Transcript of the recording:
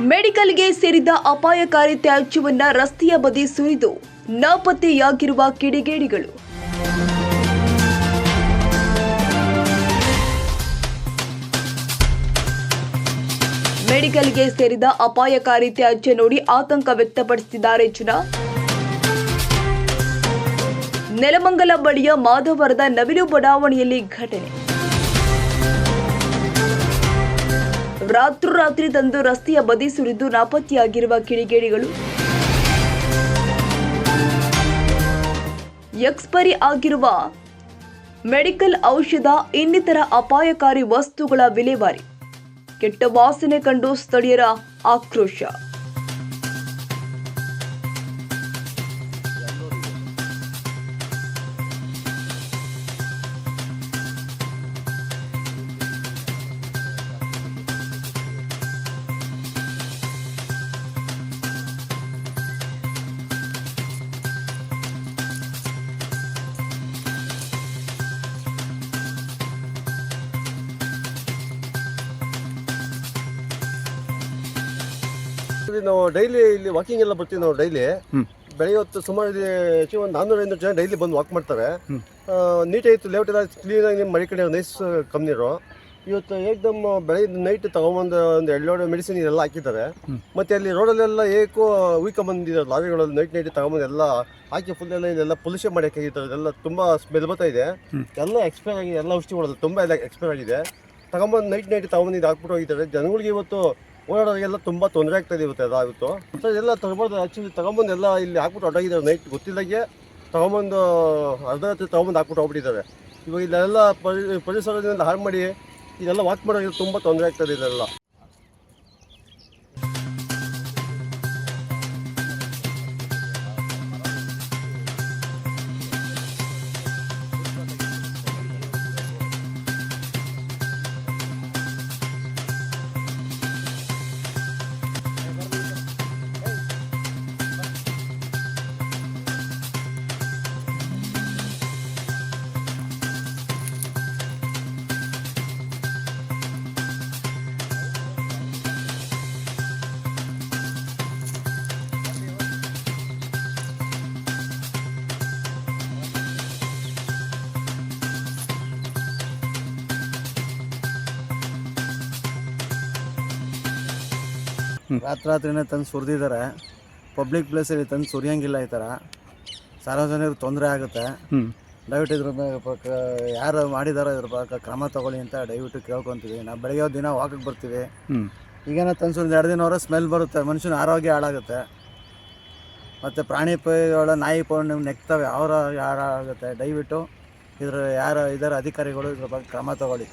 ಮೆಡಿಕಲ್ಗೆ ಸೇರಿದ ಅಪಾಯಕಾರಿ ತ್ಯಾಜ್ಯವನ್ನ ರಸ್ತೆಯ ಬದಿ ಸುರಿದು ನಾಪತ್ತೆಯಾಗಿರುವ ಕಿಡಿಗೇಡಿಗಳು. ಮೆಡಿಕಲ್ಗೆ ಸೇರಿದ ಅಪಾಯಕಾರಿ ತ್ಯಾಜ್ಯ ನೋಡಿ ಆತಂಕ ವ್ಯಕ್ತಪಡಿಸಿದ್ದಾರೆ ಜನ ನೆಲಮಂಗಲ ಬಳಿಯ ಮಾಧವರದ ನವಿಲು ಬಡಾವಣೆಯಲ್ಲಿ ಘಟನೆ. ರಾತ್ರೋರಾತ್ರಿ ತಂದು ರಸ್ತೆಯ ಬದಿ ಸುರಿದು ನಾಪತ್ತೆಯಾಗಿರುವ ಕಿಡಿಗೇಡಿಗಳು. ಎಕ್ಸ್ಪೈರಿ ಆಗಿರುವ ಮೆಡಿಕಲ್ ಔಷಧ, ಇನ್ನಿತರ ಅಪಾಯಕಾರಿ ವಸ್ತುಗಳ ವಿಲೇವಾರಿ. ಕೆಟ್ಟ ವಾಸನೆ ಕಂಡು ಸ್ಥಳೀಯರ ಆಕ್ರೋಶ. ಇಲ್ಲಿ ನಾವು ಡೈಲಿ ಇಲ್ಲಿ ವಾಕಿಂಗ್ ಎಲ್ಲ ಬರ್ತೀವಿ ನಾವು ಡೈಲಿ. ಬೆಳಗ್ಗೆ ಹೊತ್ತು ಸುಮಾರು ಹೆಚ್ಚು ಒಂದು ನಾನ್ನೂರ ಐನೂರು ಜನ ಡೈಲಿ ಬಂದು ವಾಕ್ ಮಾಡ್ತಾರೆ. ನೀಟಾಗಿತ್ತು ಲೇಔಟ್ ಎಲ್ಲ ಕ್ಲೀನಾಗಿ ನಿಮ್ಮ ಮನೆ ಕಡೆ ನೈಸ್ ಕಂಪ್ನಿರು ಇವತ್ತು ಏಕ್ದಮ್ ಬೆಳಗ್ಗೆ ನೈಟ್ ತಗೊಂಬಂದು ಒಂದು ಎರಡು ಲೋಡ್ ಮೆಡಿಸಿನ್ ಎಲ್ಲ ಹಾಕಿದ್ದಾರೆ. ಮತ್ತೆ ಅಲ್ಲಿ ರೋಡಲ್ಲೆಲ್ಲ ಏಕೋ ಉಯ್ಕೊಂಬಂದಿದ್ದಾರೆ ಲಾರಿಗಳಲ್ಲಿ ನೈಟ್ ನೈಟ್ ತಗೊಂಬಂದು ಎಲ್ಲ ಹಾಕಿ ಫುಲ್ ಎಲ್ಲ ಇದೆಲ್ಲ ಪೊಲ್ಯೂಷನ್ ಮಾಡಿ ಅದೆಲ್ಲ ತುಂಬ ಸ್ಮೆಲ್ ಬರ್ತಾ ಇದೆ. ಎಲ್ಲ ಎಕ್ಸ್ಪೈರ್ ಆಗಿದೆ ಎಲ್ಲ ಔಷಧಿಗಳು ತುಂಬ ಎಲ್ಲ ಎಕ್ಸ್ಪೈರ್ ಆಗಿದೆ. ತಗೊಂಬಂದು ನೈಟ್ ನೈಟ್ ತಗೊಂಬಂದು ಇದು ಹಾಕ್ಬಿಟ್ಟು ಹೋಗಿದ್ದಾರೆ. ಜನಗಳಿಗೆ ಇವತ್ತು ಓಡಾಡೋರಿಗೆಲ್ಲ ತುಂಬ ತೊಂದರೆ ಆಗ್ತದೆ ಇವತ್ತು ಅದಾಗಿತ್ತು ಸರ್ ಎಲ್ಲ ತಗೊಂಬಂದು ಆ್ಯಕ್ಚುಲಿ ತಗೊಂಬಂದು ಎಲ್ಲ ಇಲ್ಲಿ ಹಾಕ್ಬಿಟ್ಟು ಅಡ್ಡಾಗಿದ್ದಾರೆ ನೈಟ್ ಗೊತ್ತಿದ್ದಾಗೆ ತಗೊಂಬಂದು ಅರ್ಧ ರಾತ್ರಿ ತಗೊಂಬಂದು ಹಾಕ್ಬಿಟ್ಟು ಹೋಗ್ಬಿಟ್ಟಿದ್ದಾರೆ. ಇವಾಗ ಇಲ್ಲೆಲ್ಲ ಪರಿ, ಪರಿಸರದಿಂದ ಹಾಳು ಮಾಡಿ, ಇದೆಲ್ಲ ವಾಕ್ ಮಾಡೋರಿಗೆ ತುಂಬ ತೊಂದರೆ ಆಗ್ತದೆ ಇದೆಲ್ಲ. ರಾತ್ರಿ ರಾತ್ರಿನೇ ತಂದು ಸುರಿದಿದ್ದಾರೆ ಪಬ್ಲಿಕ್ ಪ್ಲೇಸಲ್ಲಿ ತಂದು ಸುರಿಯಂಗಿಲ್ಲ ಈ ಥರ ಸಾರ್ವಜನಿಕರಿಗೆ ತೊಂದರೆ ಆಗುತ್ತೆ. ದಯವಿಟ್ಟು ಇದ್ರ ಪಕ್ಕ ಯಾರು ಮಾಡಿದಾರೋ ಇದ್ರ ಪಕ್ಕ ಕ್ರಮ ತಗೊಳ್ಳಿ ಅಂತ ದಯವಿಟ್ಟು ಕೇಳ್ಕೊತೀವಿ. ನಾವು ಬೆಳಗ್ಗೆ ದಿನ ವಾಕಿಗೆ ಬರ್ತೀವಿ. ಈಗೇನೋ ತಂದು ಸುರಿದ ಎರಡು ದಿನವರೆ ಸ್ಮೆಲ್ ಬರುತ್ತೆ. ಮನುಷ್ಯನ ಆರೋಗ್ಯ ಹಾಳಾಗುತ್ತೆ. ಮತ್ತು ಪ್ರಾಣಿ ಪೈಗಳ ನಾಯಿ ಪೈ ನೀವು ನೆಕ್ತವೆ. ಅವರ ಹಾಳಾಗುತ್ತೆ. ದಯವಿಟ್ಟು ಇದ್ರ ಯಾರು ಇದರ ಅಧಿಕಾರಿಗಳು ಇದ್ರ ಬಗ್ಗೆ ಕ್ರಮ ತಗೊಳ್ಳಿ.